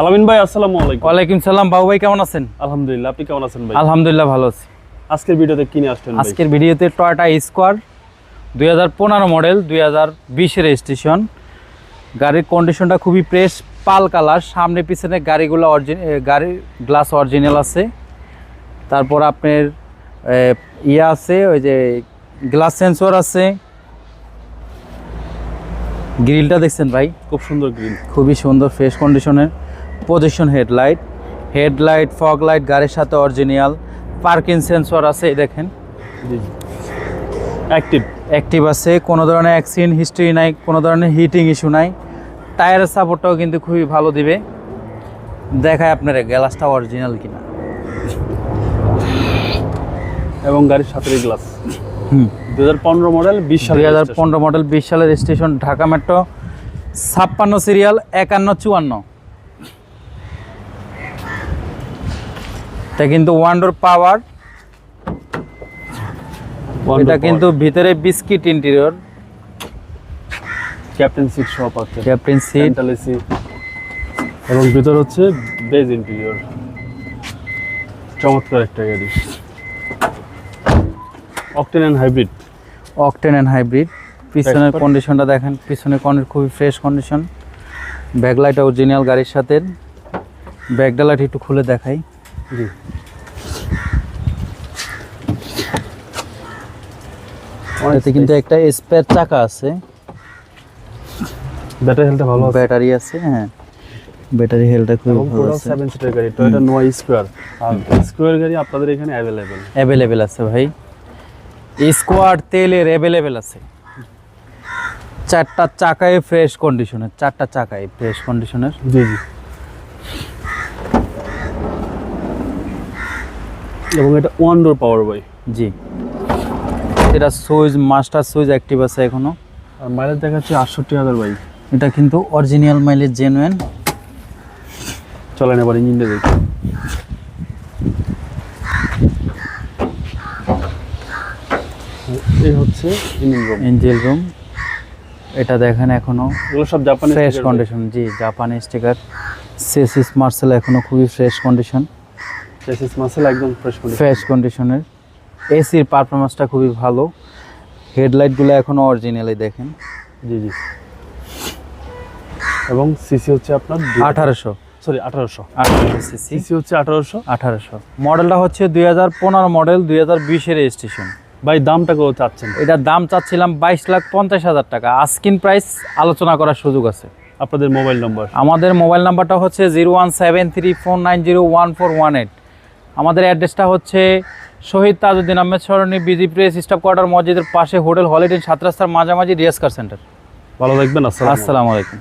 আলামিন ভাই আসসালামু আলাইকুম। ওয়ালাইকুম সালাম বাবু ভাই কেমন আছেন? আলহামদুলিল্লাহ আপনি কেমন আছেন ভাই? আলহামদুলিল্লাহ ভালো আছি। আজকের ভিডিওতে কিনে আসছেন আজকের ভিডিওতে টয়োটা স্কোয়ার দুই হাজার পনেরো মডেল দুই হাজার বিশের রেজিস্ট্রেশন গাড়ির কন্ডিশনটা খুবই ফ্রেশ পাল কালার। সামনে পিছনে গাড়িগুলো অরিজিন গাড়ির গ্লাস অরিজিনাল আছে। তারপর আপনার ইয়ে আছে ওই যে গ্লাস সেন্সর আছে। গ্রিলটা দেখছেন ভাই? খুব সুন্দর গ্রিন খুবই সুন্দর ফ্রেশ কন্ডিশনের position headlight headlight fog light গাড়ির সাথে অরিজিনাল পার্কিং সেন্সর আছে দেখেন। অ্যাক্টিভ অ্যাক্টিভ আছে কোনো ধরনের অ্যাক্সিডেন্ট হিস্ট্রি নাই কোনো ধরনের হিটিং ইস্যু নাই। টায়ারের সাপোর্টটাও কিন্তু খুবই ভালো দিবে। দেখায় আপনার গ্লাসটা অরিজিনাল কিনা। এবং গাড়ির সাথে গ্লাস হুম। দু হাজার পনেরো মডেল বিশ সাল দুই হাজার পনেরো মডেল বিশ সালের স্টেশন ঢাকা মেট্রো ছাপ্পান্ন সিরিয়াল একান্ন চুয়ান্ন। এটা কিন্তু ওয়ান্ডোর পাওয়ার এটা কিন্তু ভিতরে বিস্কিট ইন্টেরিয়র ক্যাপ্টেন সিট সহ পাচ্ছে। ক্যাপ্টেন সিট এসি এবং ভিতর হচ্ছে বেজ ইন্টেরিয়র চমৎকার একটা গাড়ি। Octane and hybrid octane and hybrid পিছনের কন্ডিশনটা দেখেন। পিছনের কনের খুবই ফ্রেশ কন্ডিশন ব্যাকলাইট অরিজিনাল গাড়ির সাথে। ব্যাকডালাইট একটু খুলে দেখাই। জি। এতে কিন্তু একটা স্পেয়ার চাকা আছে। ব্যাটারি হেলথ ভালো আছে। ব্যাটারি আছে হ্যাঁ। ব্যাটারি হেলটা এবং ভালো আছে। সেভেন সিটার গাড়ি টয়োটা নোয়া স্কোয়ার আর স্কোয়ার গাড়ি আপনাদের এখানে অ্যাভেলেবেল অ্যাভেলেবেল আছে ভাই। স্কোয়াড তেলের অ্যাভেলেবেল আছে। চারটা চাকায় ফ্রেশ কন্ডিশনের চারটা চাকায় ফ্রেশ কন্ডিশনের জি জি। এবং এটা ওয়ান ডোর পাওয়ার বাই জি। এটা সুইচ মাস্টার সুইচ অ্যাক্টিভ আছে এখনও আর মাইলেজ দেখাচ্ছে আটষট্টি হাজার বাই এটা কিন্তু অরিজিনাল মাইলেজ জেনুয়েন চলেন এবার ইঞ্জিনটা দেখি। এই হচ্ছে ইঞ্জিন রুম ইঞ্জিল রুম এটা দেখেন এখনও। এগুলো সব জাপানি ফ্রেশ কন্ডিশন জি জাপানি স্টিকার সেসিস মার্সেল এখনও খুবই ফ্রেশ কন্ডিশন চেসিস মাসেল একদম ফ্রেশ ফ্রেশ কন্ডিশনের এসির পারফরমেন্সটা খুবই ভালো। হেডলাইটগুলো এখনও অরিজিনালি দেখেন। জি জি। এবং সিসি হচ্ছে আপনার আঠারোশো। সরি আঠারোশো। আঠারোশো সিসি সিসি হচ্ছে আঠারোশো। আঠারোশো। মডেলটা হচ্ছে দুই হাজার পনেরো মডেল দুই হাজার বিশের রেজিস্ট্রেশন ভাই দামটা কত চাচ্ছেন? এটার দাম চাচ্ছিলাম বাইশ লাখ পঞ্চাশ হাজার টাকা। আস্কিন প্রাইস আলোচনা করার সুযোগ আছে। আপনাদের মোবাইল নম্বর আমাদের মোবাইল নাম্বারটা হচ্ছে zero one seven three four nine zero one four one eight. আমাদের অ্যাড্রেসটা হচ্ছে Shahid Tajuddin Ahmed Sarani BG press staff quarter মসজিদের পাশে হোটেল হলিডে সাত রাস্তার মাঝামাঝি রিয়াজকার সেন্টার। ভালো থাকবেন আসসালাম আসসালামু আলাইকুম।